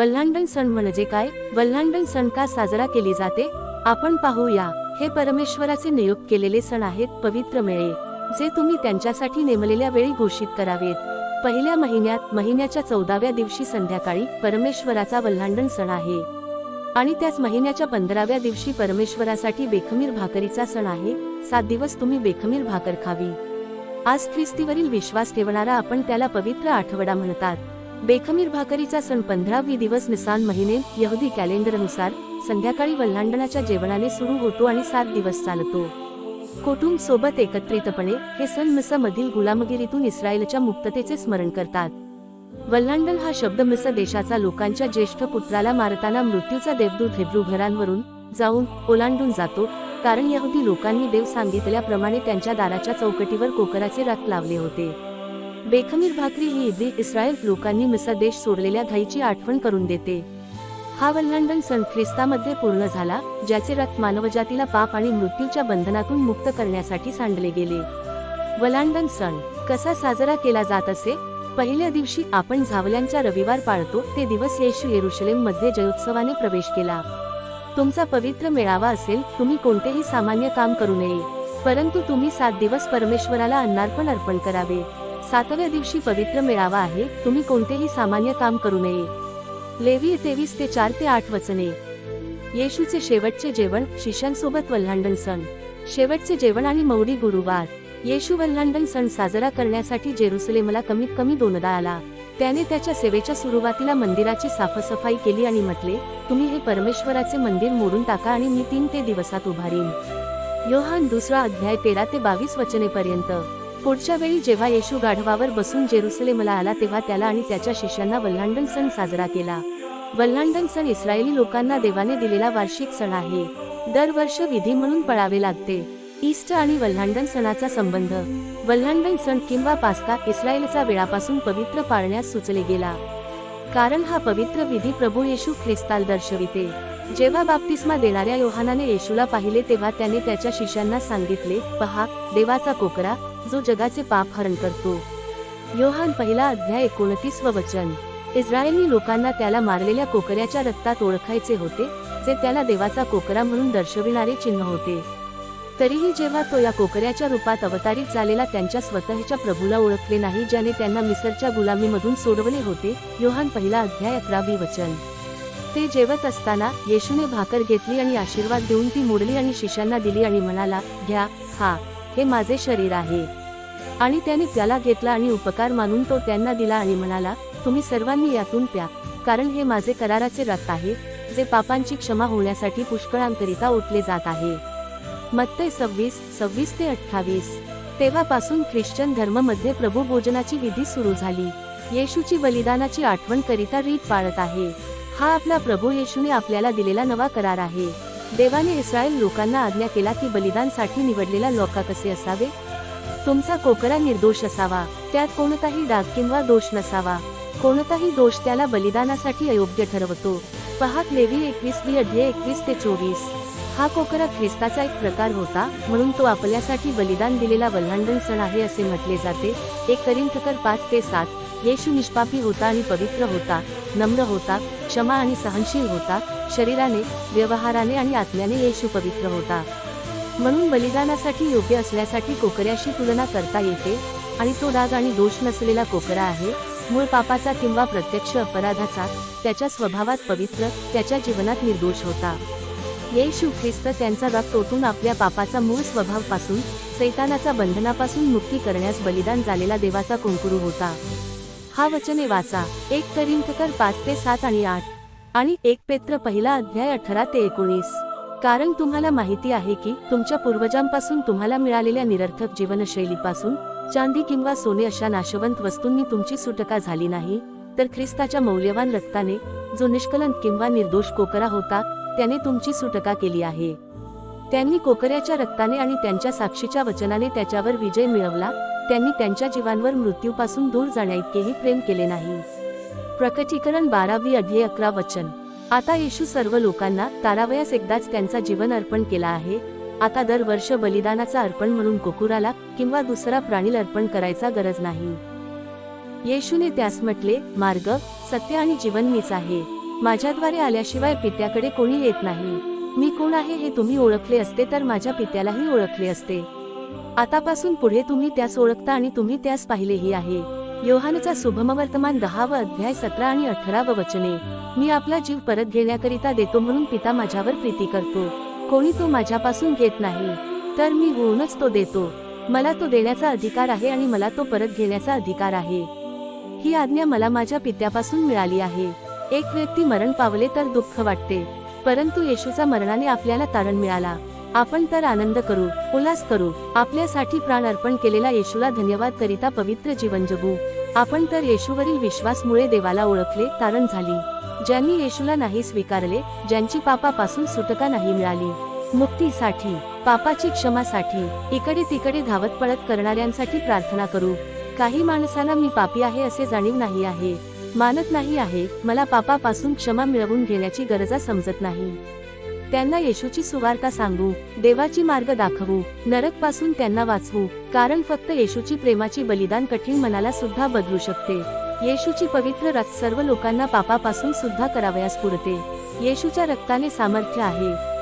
वल्हांडण सण म्हणजे काय? वल्हांडण सण का साजरा केली जाते. आपण पाहूया. हे परमेश्वराचे नियुक्त केलेले सण आहेत पवित्र मेळे. जे तुम्ही त्यांच्यासाठी नेमलेल्या वेळी घोषित करावेत. पहिल्या महिन्यात महिन्याच्या चौदाव्या दिवशी संध्याकाळी परमेश्वराचा वल्हांडण सण आहे. आणि त्याच महिन्याच्या पंधराव्या दिवशी परमेश्वरासाठी बेखमीर भाकरीचा सण आहे. सात दिवस तुम्ही बेखमीर भाकर खावी. आज ख्रिस्तीवरील विश्वास ठेवणारा आपण त्याला पवित्र आठवडा म्हणतात. बेखमीर भाकरीचा सण पंधरावी दिवस निसान महिने यहुदी कॅलेंडरनुसार संध्याकाळी वल्हांडणाच्या जेवणाने सुरू होतो आणि सात दिवस चालतो. कुटुंब सोबत एकत्रितपणे हे सण मिस मधील गुलामगिरीतून इस्रायलच्या मुक्ततेचे स्मरण करतात. वल्हांडण हा शब्द मिस देशाचा लोकांच्या ज्येष्ठ पुत्राला मारताना मृत्यूचा देवदूत हेब्रू घरांवरून जाऊन ओलांडून जातो कारण यहुदी लोकांनी देव सांगितल्याप्रमाणे त्यांच्या दाराच्या चौकटीवर कोकराचे राख लावले होते. बेखमीर भाकरी ही इब्री इस्रायल लोकांनी मिसर देश सोडलेल्या घाईची आठवण करून देते. हा वल्हांडण सण ख्रिस्तामध्ये पूर्ण झाला ज्याचे रक्त मानवजातीला पाप आणि मृत्यूच्या बंधनातून मुक्त करण्यासाठी सांडले गेले. वलांडण सण कसा साजरा केला जात असे? पहिल्या दिवशी आपण झावल्यांचा रविवार पाळतो ते दिवस येशू येरुशलेममध्ये जयोत्सवाने प्रवेश केला. तुमचा पवित्र मेळावा असेल तुम्ही कोणतेही सामान्य काम करू नये. परंतु तुम्ही सात दिवस परमेश्वराला अन्नार्पण अर्पण करावे. सातव्या दिवशी पवित्र मेळावा आहे तुम्ही कोणतेही सामान्य काम करू नये. लेवी तेवीस ते चार ते आठ वचने. येशूचे शेवटचे जेवण शिष्यांसोबत वल्हांडण सण. शेवटचे जेवण आणि मौडी गुरुवार. येशू वल्हांडण सण साजरा करण्यासाठी जेरुसलेमला कमीत कमी दोनदा आला. त्याने त्याच्या सेवेच्या सुरुवातीला मंदिराची साफसफाई केली आणि म्हटले तुम्ही हे परमेश्वराचे मंदिर मोडून टाका आणि मी तीन ते दिवसात उभारीन. योहान दुसरा अध्याय तेरा ते बावीस वचनेपर्यंत. पुढच्या वेळी जेव्हा येशू गाढवावर बसून जेरुसलेमला आला तेव्हा त्याला आणि त्याच्या शिष्यांना वल्हांडण सण साजरा केला. वल्हांडण सण इस्रायली लोकांना देवाने दिलेला वार्षिक सण आहे. दरवर्ष विधी म्हणून पळावे लागते. ईस्ट आणि वल्हांडण सणाचा संबंध. वल्हांडण सण किंवा पास्का इस्रायलचा वेळापासून पवित्र पाळण्यास सुचले गेला. कारण हा पवित्र विधी प्रभू येशू ख्रिस्ताल दर्शविते. जेव्हा बाप्तिस्मा देणाऱ्या योहानाने येशूला पाहिले तेव्हा त्याने त्याच्या शिष्यांना सांगितले पहा देवाचा कोकरा जो जगाचे पाप हरण करतो. योहान पहिला अध्याय एकोणतीस व वचन. इस्रायली लोकांना त्याला मारलेल्या कोकऱ्याच्या रक्तात ओळखायचे होते जे त्याला देवाचा कोकरा म्हणून दर्शविणारे चिन्ह होते. तरीही जेव्हा तो या कोकऱ्याच्या रूपात अवतारित झालेला त्यांच्या स्वतःच्या प्रभूला ओळखले नाही ज्याने त्यांना मिसरच्या गुलामीमधून सोडवले होते योहान पहिला अध्याय अकरावी वचन. ते जेवत असताना येशूने भाकर घेतली आणि आशीर्वाद देऊन ती मोडली आणि शिष्यांना दिली आणि म्हणाला घ्या हा हे माझे शरीर आहे. आणि त्याने त्याला घेतला आणि उपकार मानून तो त्यांना दिला आणि म्हणाला तुम्ही सर्वांनी यातून प्या कारण हे माझे कराराचे रक्त आहे जे पापांची क्षमा होण्यासाठी पुष्कळांकरिता ओतले जात आहे. मत्ते सव्वीस सव्वीस ते अठ्ठावीस. तेव्हापासून ख्रिश्चन धर्ममध्ये प्रभू भोजनाची विधी सुरू झाली. येशूची बलिदानाची आठवण करिता रीत पाळत आहे. हा आपला प्रभू येशूने आपल्याला दिलेला नवा करार आहे. देवाने इस्रायल लोकांना आज्ञा केला की बलिदानसाठी निवडलेला लोका कसे असावे? तुमचा कोकरा निर्दोष असावा त्यात कोणताही डाग किंवा दोष नसावा. कोणताही दोष त्याला बलिदानासाठी अयोग्य ठरवतो. पहाक लेवी एकवीसवी अध्याय एकवीस ते चोवीस. हा कोकरा ख्रिस्ताचा एक प्रकार होता म्हणून तो आपल्यासाठी बलिदान दिलेला वल्हांडण सण आहे असे म्हटले जाते. एक करिंथकर पाच ते सात. येशू निष्पापी होता आणि पवित्र होता नम्र होता क्षमा आणि सहनशील होता शरीराने व्यवहाराने आणि आत्म्याने येशू पवित्र होता. म्हणून बलिदानासाठी योग्य असल्यासाठी कोकऱ्याशी तुलना करता येते आणि तो डाग आणि दोष नसलेला कोकरा आहे मूळ पापाचा किंवा प्रत्यक्ष अपराधाचा त्याच्या स्वभावात पवित्र त्याच्या जीवनात निर्दोष होता. येशू ख्रिस्त त्यांचा रक्त ओतून आपल्या पापाचा मूळ स्वभावपासून सैतानाचा बंधनापासून मुक्ती करण्यास बलिदान झालेला देवाचा कुंकुरू होता. हा वचने वाचा. एक करिंककर पाच ते सात आणि आठ. आणि एक पेत्र पहिला अध्याय अठरा ते एकोणीस. कारण तुम्हाला माहिती आहे की तुमच्या पूर्वजांपासून तुम्हाला मिळालेल्या निरर्थक जीवनशैलीपासून चांदी किंवा सोने अशा नाशवंत वस्तूंनी तुमची सुटका झाली नाही तर ख्रिस्ताच्या मौल्यवान रक्ताने जो निष्कलंक किंवा निर्दोष कोकरा होता त्याने तुमची सुटका केली आहे. त्यांनी कोकऱ्याच्या रक्ताने आणि त्यांच्या साक्षीच्या वचनाने त्याच्यावर विजय मिळवला त्यांनी त्यांच्या जीवांवर मृत्यूपासून दूर जाण्याइतकेही प्रेम केले नाही. प्रकटीकरण बारावी अध्याय अकरा वचन. आता येशू सर्व लोकांना तारावयास एकदाच त्यांचा जीवन अर्पण केला आहे. आता दरवर्ष बलिदानाचा अर्पण म्हणून कोकुराला किंवा दुसरा प्राणी अर्पण करायचा गरज नाही. येशूने त्यास म्हटले मार्ग सत्य आणि जीवन मीच आहे. माझ्याद्वारे आल्याशिवाय पित्याकडे कोणी येत नाही. मी कोण आहे हे तुम्ही ओळखले असते तर माझ्या पित्यालाही ओळखले असते. आतापासून पुढे तुम्ही त्यास ओळखता आणि तुम्ही त्यास पाहिलेही आहे. योहानचा शुभमवर्तमान दहावा अध्याय सतरा आणि अठरावं वचने. मी आपला जीव परत घेण्याकरिता देतो म्हणून पिता माझ्यावर प्रीती करतो. कोणी तो माझ्यापासून घेत नाही. तर मी होऊनच तो देतो. मला तो देण्याचा अधिकार आहे आणि मला तो परत घेण्याचा अधिकार आहे. ही आज्ञा मला माझ्या पित्यापासून मिळाली आहे. एक व्यक्ती मरण पावले तर दुःख वाटते. परंतु येशूचा मरणाने आपल्याला तारण मिळाला. आपण तर आनंद करू उल्हास करू. आपल्यासाठी प्राण अर्पण केलेला येशूला धन्यवाद करिता पवित्र जीवन जगू. आपण तर येशूवरील विश्वासमुळे देवाला ओळखले तारण झाली. ज्यांनी येशूला नाही स्वीकारले ज्यांची पापापासून सुटका नाही मिळाली. मुक्तीसाठी पापाची क्षमासाठी इकडे तिकडे धावत पळत करणाऱ्यांसाठी प्रार्थना करू. काही माणसांना मी पापी आहे असे जाणीव नाही आहे. मानत नाही आहे मला पापापासून क्षमा मिळवून घेण्याची गरजा समजत नाही. त्यांना येशूची सुवार्ता सांगू देवाची मार्ग दाखवू नरकपासून त्यांना वाचवू कारण फक्त येशूची प्रेमाची बलिदान कठीण मनाला सुद्धा बदलू शकते. येशूची पवित्र रक्त सर्व लोकांना पापापासून सुद्धा करावयास पुरते. येशूच्या रक्ताने सामर्थ्य आहे.